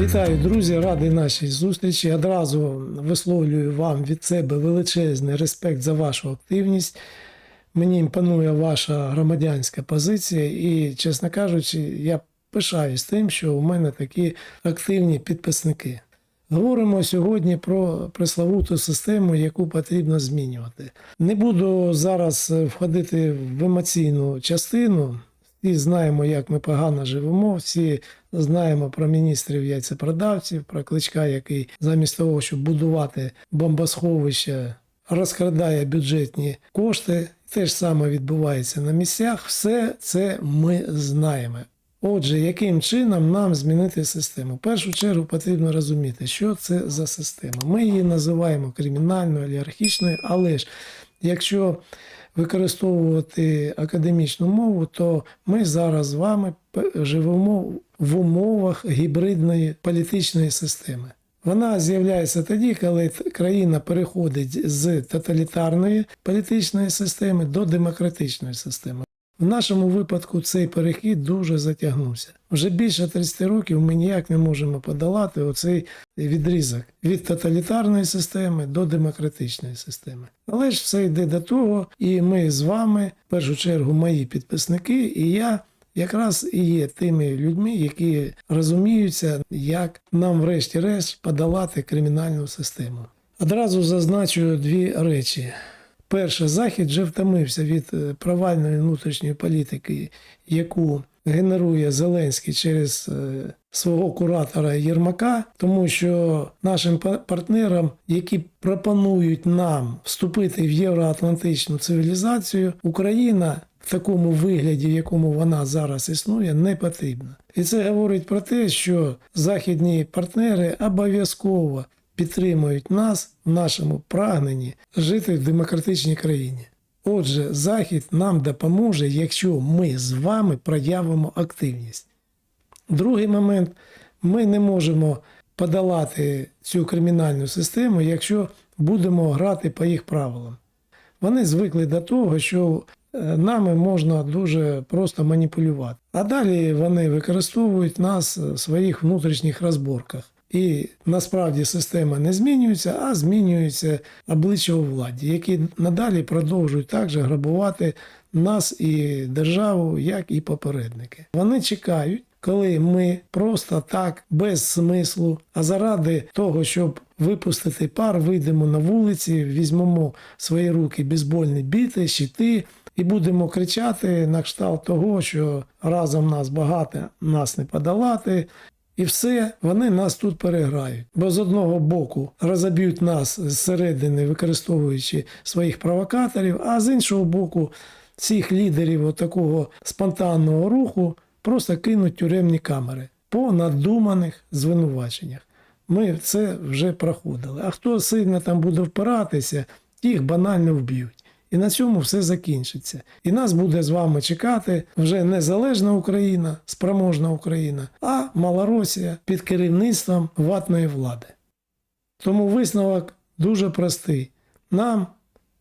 Вітаю, друзі! Радий нашій зустрічі. Одразу висловлюю вам від себе величезний респект за вашу активність. Мені імпонує ваша громадянська позиція, і, чесно кажучи, я пишаюсь тим, що у мене такі активні підписники. Говоримо сьогодні про пресловуту систему, яку потрібно змінювати. Не буду зараз входити в емоційну частину. Всі знаємо, як ми погано живемо. Всі знаємо про міністрів яйцепродавців, про кличка, який замість того, щоб будувати бомбосховища, розкрадає бюджетні кошти. Те ж саме відбувається на місцях. Все це ми знаємо. Отже, яким чином нам змінити систему? В першу чергу потрібно розуміти, що це за система. Ми її називаємо кримінальною, олігархічною, але ж якщо використовувати академічну мову, то ми зараз з вами живемо в умовах гібридної політичної системи. Вона з'являється тоді, коли країна переходить з тоталітарної політичної системи до демократичної системи. В нашому випадку цей перехід дуже затягнувся. Вже більше 30 років ми ніяк не можемо подолати оцей відрізок від тоталітарної системи до демократичної системи. Але ж все йде до того, і ми з вами, в першу чергу, мої підписники, і я якраз і є тими людьми, які розуміються, як нам, врешті-решт, подолати кримінальну систему. Одразу зазначу дві речі. Перше, Захід вже втомився від е, провальної внутрішньої політики, яку генерує Зеленський через е, свого куратора Єрмака, тому що нашим партнерам, які пропонують нам вступити в євроатлантичну цивілізацію, Україна в такому вигляді, в якому вона зараз існує, не потрібна. І це говорить про те, що західні партнери обов'язково підтримують нас в нашому прагненні жити в демократичній країні. Отже, Захід нам допоможе, якщо ми з вами проявимо активність. Другий момент ми не можемо подолати цю кримінальну систему, якщо будемо грати по їх правилам. Вони звикли до того, що е, нами можна дуже просто маніпулювати. А далі вони використовують нас в своїх внутрішніх розборках. І насправді система не змінюється, а змінюється обличчя у владі, які надалі продовжують також грабувати нас і державу, як і попередники. Вони чекають, коли ми просто так, без смислу, а заради того, щоб випустити пар, вийдемо на вулиці, візьмемо свої руки бейсбольні біти, щити. І будемо кричати на кшталт того, що разом нас багато, нас не подолати, і все, вони нас тут переграють. Бо з одного боку розоб'ють нас зсередини, використовуючи своїх провокаторів, а з іншого боку, цих лідерів такого спонтанного руху просто кинуть тюремні камери по надуманих звинуваченнях. Ми це вже проходили. А хто сильно там буде впиратися, тих банально вб'ють. І на цьому все закінчиться. І нас буде з вами чекати вже незалежна Україна, спроможна Україна, а Малоросія під керівництвом ватної влади. Тому висновок дуже простий. Нам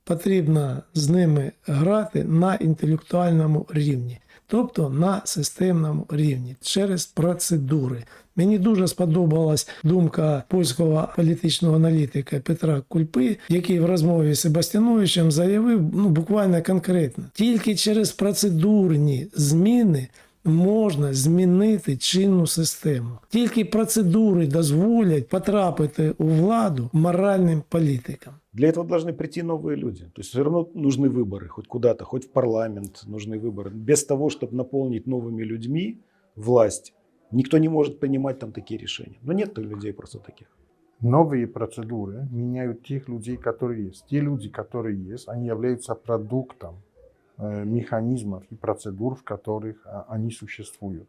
потрібно з ними грати на інтелектуальному рівні, тобто на системному рівні через процедури. Мені дуже сподобалась думка польського політичного аналітика Петра Кульпи, який в розмові з Себастьяновичем заявив ну буквально конкретно: тільки через процедурні зміни. Можна змінити чинну систему. Тільки процедури дозволять потрапити у владу моральним політикам. Для этого должны прийти новые люди. То есть все равно нужны выборы, хоть куда-то, хоть в парламент нужны выборы. Без того, чтобы наполнить новыми людьми власть, никто не может принимать там такие решения. Но нет людей просто таких. Новые процедуры меняют тех людей, которые есть. Те люди, которые есть, они являются продуктом э, механизмов и процедур, в которых а, они существуют.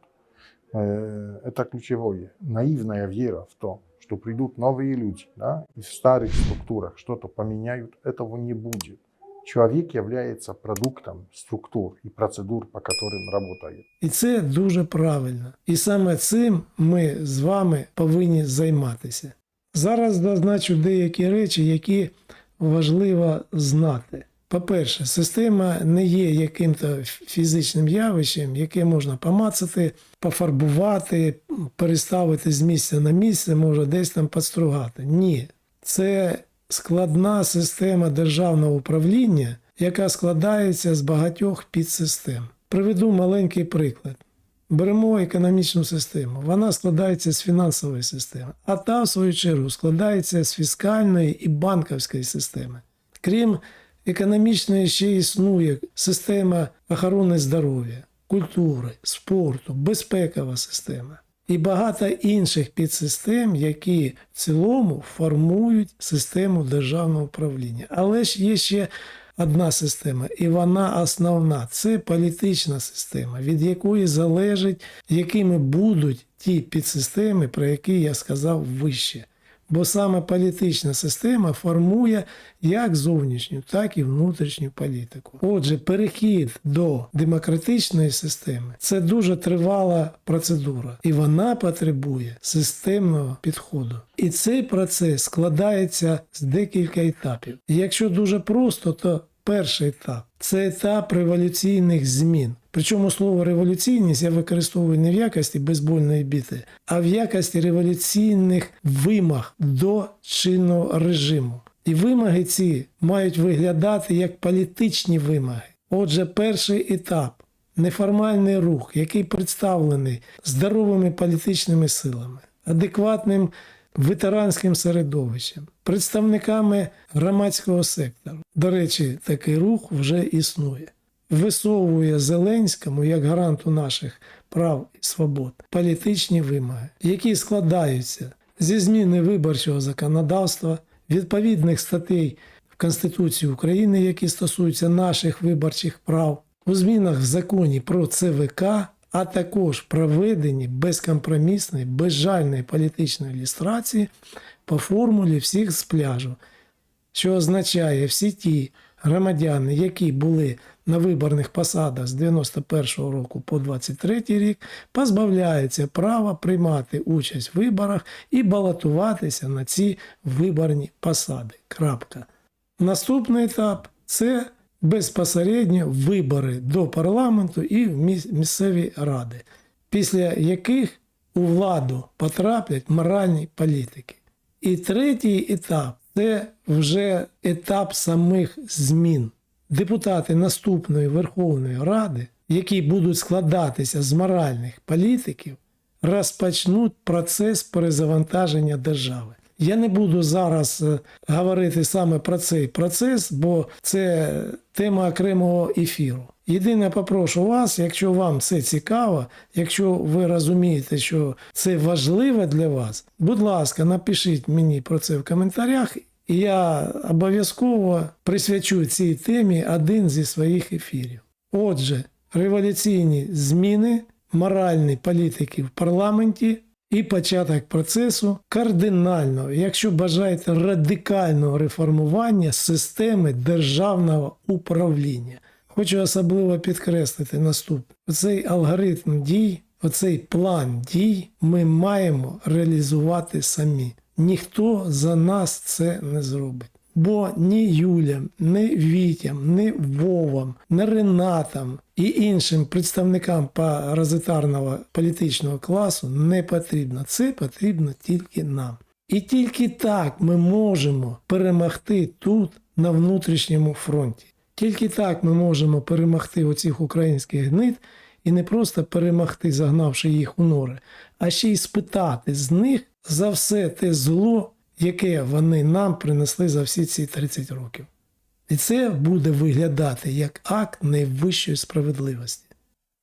Э, Это ключевое. Наивная вера в то, что придут новые люди да, и в старых структурах что-то поменяют, этого не будет. Человек является продуктом структур и процедур, по которым работает. І це дуже правильно. І саме цим ми з вами повинні займатися. Зараз зазначу деякі речі, які важливо знати. По-перше, система не є яким-то фізичним явищем, яке можна помацати, пофарбувати, переставити з місця на місце, може десь там підстругати. Ні, це складна система державного управління, яка складається з багатьох підсистем. Приведу маленький приклад. Беремо економічну систему. Вона складається з фінансової системи, а та, в свою чергу, складається з фіскальної і банківської системи. Крім економічної, ще існує система охорони здоров'я, культури, спорту, безпекова система і багато інших підсистем, які в цілому формують систему державного управління. Але ж є ще одна система, і вона основна це політична система, від якої залежить, якими будуть ті підсистеми, про які я сказав вище. Бо саме політична система формує як зовнішню, так і внутрішню політику. Отже, перехід до демократичної системи це дуже тривала процедура, і вона потребує системного підходу. І цей процес складається з декілька етапів. Якщо дуже просто, то перший етап це етап революційних змін. Причому слово революційність я використовую не в якості бейсбольної біти, а в якості революційних вимог до чинного режиму. І вимоги ці мають виглядати як політичні вимоги. Отже, перший етап неформальний рух, який представлений здоровими політичними силами, адекватним ветеранським середовищем, представниками громадського сектору. До речі, такий рух вже існує. Висовує Зеленському як гаранту наших прав і свобод політичні вимоги, які складаються зі зміни виборчого законодавства, відповідних статей в Конституції України, які стосуються наших виборчих прав, у змінах в законі про ЦВК, а також проведенні безкомпромісної, безжальної політичної ілюстрації по формулі всіх з пляжу, що означає всі ті громадяни, які були на виборних посадах з 91 року по 23 рік, позбавляються права приймати участь в виборах і балотуватися на ці виборні посади. Крапка. Наступний етап це безпосередньо вибори до парламенту і в місцеві ради, після яких у владу потраплять моральні політики. І третій етап це вже етап самих змін. Депутати наступної Верховної Ради, які будуть складатися з моральних політиків, розпочнуть процес перезавантаження держави. Я не буду зараз е, говорити саме про цей процес, бо це тема окремого ефіру. Єдине попрошу вас, якщо вам це цікаво, якщо ви розумієте, що це важливо для вас, будь ласка, напишіть мені про це в коментарях, і я обов'язково присвячу цій темі один зі своїх ефірів. Отже, революційні зміни, моральні політики в парламенті і початок процесу кардинального, якщо бажаєте, радикального реформування системи державного управління. Хочу особливо підкреслити наступне: оцей алгоритм дій, оцей план дій ми маємо реалізувати самі. Ніхто за нас це не зробить. Бо ні Юлям, ні Вітям, ні Вовам, ні Ренатам і іншим представникам паразитарного політичного класу не потрібно. Це потрібно тільки нам. І тільки так ми можемо перемогти тут, на внутрішньому фронті. Тільки так ми можемо перемогти оцих українських гнид і не просто перемогти, загнавши їх у нори, а ще й спитати з них за все те зло, яке вони нам принесли за всі ці 30 років. І це буде виглядати як акт найвищої справедливості.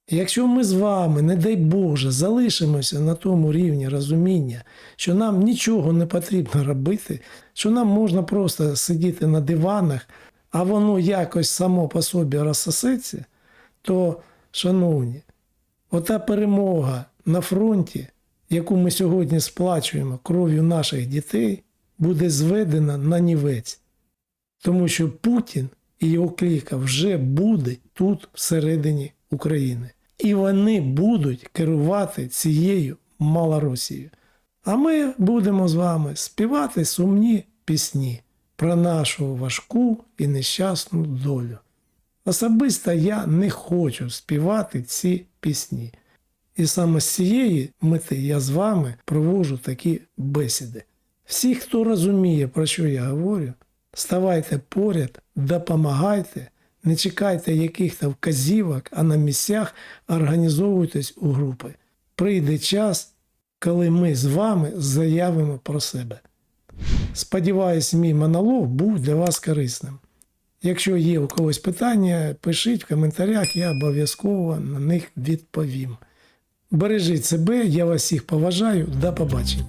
Якщо ми з вами, не дай Боже, залишимося на тому рівні розуміння, що нам нічого не потрібно робити, що нам можна просто сидіти на диванах, а воно якось само по собі розсосеться, то, шановні, ота перемога на фронті, яку ми сьогодні сплачуємо кров'ю наших дітей, буде зведена на нівець. Тому що Путін і його кліка вже буде тут, всередині України. І вони будуть керувати цією Малоросією. А ми будемо з вами співати сумні пісні. про нашу важку і нещасну долю. Особисто я не хочу співати ці пісні. І саме з цієї мети я з вами проводжу такі бесіди. Всі, хто розуміє, про що я говорю, ставайте поряд, допомагайте, не чекайте яких-то вказівок, а на місцях організовуйтесь у групи. Прийде час, коли ми з вами заявимо про себе. Сподіваюсь, мій монолог був для вас корисним. Якщо є у когось питання, пишіть в коментарях, я обов'язково на них відповім. Бережіть себе, я вас всіх поважаю, до побачення.